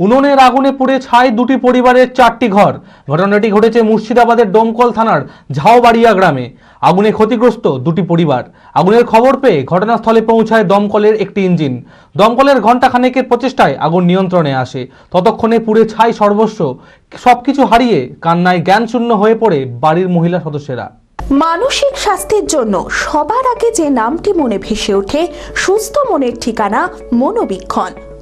উনুনের আগুনে পুড়ে ছাই দুটি পরিবারের চারটি ঘর। ঘটনাটি ঘটেছে মুর্শিদাবাদের ডোমকল থানার ঝাওবাড়িয়া গ্রামে। আগুনে ক্ষতিগ্রস্ত দুটি পরিবার। আগুনের খবর পেয়ে ঘটনাস্থলে পৌঁছায় দমকলের একটি ইঞ্জিন। দমকলের ঘণ্টাখানেকের প্রচেষ্টায় আগুন নিয়ন্ত্রণে আসে। ততক্ষণে পুড়ে ছাই সর্বস্ব। সবকিছু হারিয়ে কান্নায় জ্ঞানশূন্য হয়ে পড়ে বাড়ির মহিলা সদস্যরা। মানসিক স্বাস্থ্যের জন্য সবার আগে যে নামটি মনে ভেসে ওঠে, সুস্থ মনের ঠিকানা মনোবীক্ষণ।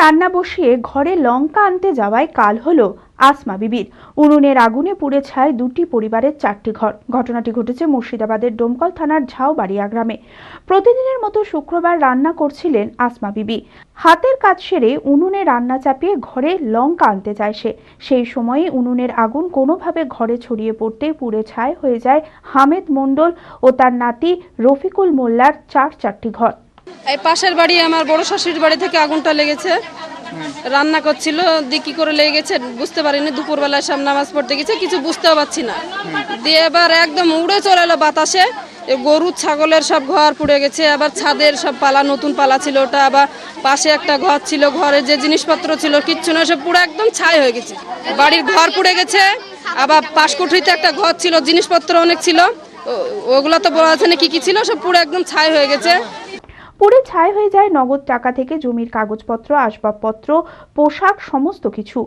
রান্না বসিয়ে ঘরে লঙ্কা আনতে যাওয়ায় কাল হলো আসমা বিবির। উনুনের আগুনে পুড়ে ছায় দুটি পরিবারের চারটি ঘর। ঘটনাটি ঘটেছে মুর্শিদাবাদের ডোমকল থানার ঝাউবাড়িয়া গ্রামে। প্রতিদিনের মতো শুক্রবার রান্না করছিলেন আসমা বিবি। হাতের কাজ সেরে উনুনে রান্না চাপিয়ে ঘরে লঙ্কা আনতে চায় সে। সেই সময়ে উনুনের আগুন কোনোভাবে ঘরে ছড়িয়ে পড়তে পুড়ে ছায় হয়ে যায় হামেদ মণ্ডল ও তার নাতি রফিকুল মোল্লার চার চারটি ঘর। এই পাশের বাড়ি আমার বড় শাশুড়ির বাড়ি থেকে আগুনটা লেগেছে। রান্না করছিল, দিয়ে কি করে লেগে গেছে বুঝতে পারিনি। দুপুরবেলায় সব নামাজ পড়তে গেছে, কিছু বুঝতেও পারছি না। দিয়ে এবার একদম উড়ে চলে এলো বাতাসে। গরু, ছাগলের সব ঘর পুড়ে গেছে, আবার ছাদের সব পালা, নতুন পালা ছিল ওটা, আবার পাশে একটা ঘর ছিল, ঘরে যে জিনিসপত্র ছিল, কিচ্ছু না, সব পুরো একদম ছাই হয়ে গেছে। বাড়ির ঘর পুড়ে গেছে, আবার পাশকুঠরিতে একটা ঘর ছিল, জিনিসপত্র অনেক ছিল। ওগুলো তো বলা আছে না কি কি ছিল, সব পুরো একদম ছাই হয়ে গেছে। পুড়ে ছাই হয়ে যায় নগদ টাকা থেকে জমির কাগজপত্র আসবাবপত্র পোশাক সমস্ত কিছু।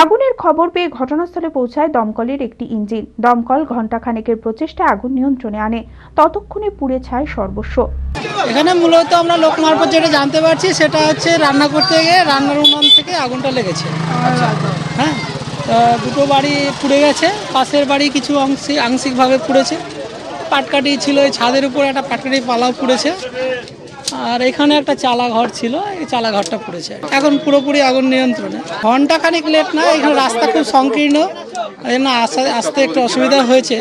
আগুনের খবর পেয়ে ঘটনাস্থলে পৌঁছায় দমকলের একটি ইঞ্জিন। দমকল ঘণ্টাখানেকের প্রচেষ্টায় আগুন নিয়ন্ত্রণে আনে। ততক্ষণে পুড়ে ছায় সর্বস্ব। এখানে মূলত আমরা লোক মারফত যেটা জানতে পারছি সেটা হচ্ছে রান্না করতে গিয়ে রান্নার উনুন থেকে আগুনটা লেগেছে। হ্যাঁ তা দুটো বাড়ি পুড়ে গেছে পাশের বাড়ি কিছু অংশে আংশিকভাবে পুড়েছে। পাটকাটি ছিল এই ছাদের উপর একটা পাটকাটি পালাও পুড়েছে। আর এখানে একটা চালা ঘর ছিল এই চালা ঘরটা পুড়েছে। এখন পুরোপুরি আগুন নিয়ন্ত্রণে। ঘণ্টা খানিক লেট না এখানে রাস্তা খুব সংকীর্ণ। এই জন্য আসতে আসতে একটু অসুবিধা হয়েছে।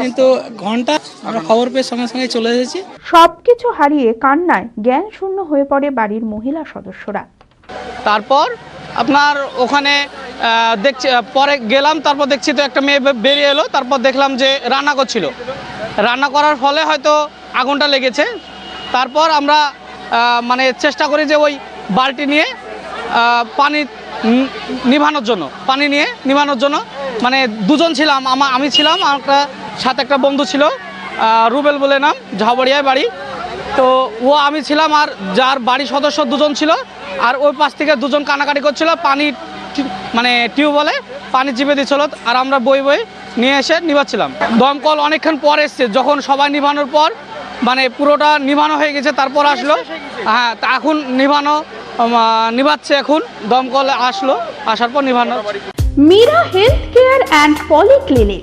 কিন্তু ঘণ্টা আমরা খবর পেয়ে সঙ্গে সঙ্গে চলে এসেছি। সবকিছু হারিয়ে কান্নায় জ্ঞান শূন্য হয়ে পড়ে বাড়ির মহিলা সদস্যরা। তারপর আপনার ওখানে দেখছি পরে গেলাম তারপর দেখছি তো একটা মেয়ে বেরিয়ে এলো তারপর দেখলাম যে রান্না করছিল। রান্না করার ফলে হয়তো আগুনটা লেগেছে। তারপর আমরা মানে চেষ্টা করি যে ওই বালতি নিয়ে পানি নিভানোর জন্য, পানি নিয়ে নিভানোর জন্য। মানে দুজন ছিলাম, আমা, আমি ছিলাম একটা সাথে একটা বন্ধু ছিল রুবেল বলে নাম ঝাবড়িয়ায় বাড়ি। তো ও আমি ছিলাম আর যার বাড়ির সদস্য দুজন ছিল, আর ওই পাশ থেকে দুজন কানাকাটি করছিল, পানি মানে টিউবওয়েলে পানি চিপে দিচ্ছিল আর আমরা বই বই নিয়ে এসে নিভাচ্ছিলাম। দমকল অনেকক্ষণ পর এসছে, যখন সবাই নিভানোর পর মানে পুরোটা নিভানো হয়ে গেছে তারপর আসলো। হ্যাঁ তা এখন নিভানো নিভাচ্ছে এখন দমকল আসলো আসার পর নিভানো। Meera health care and polyclinic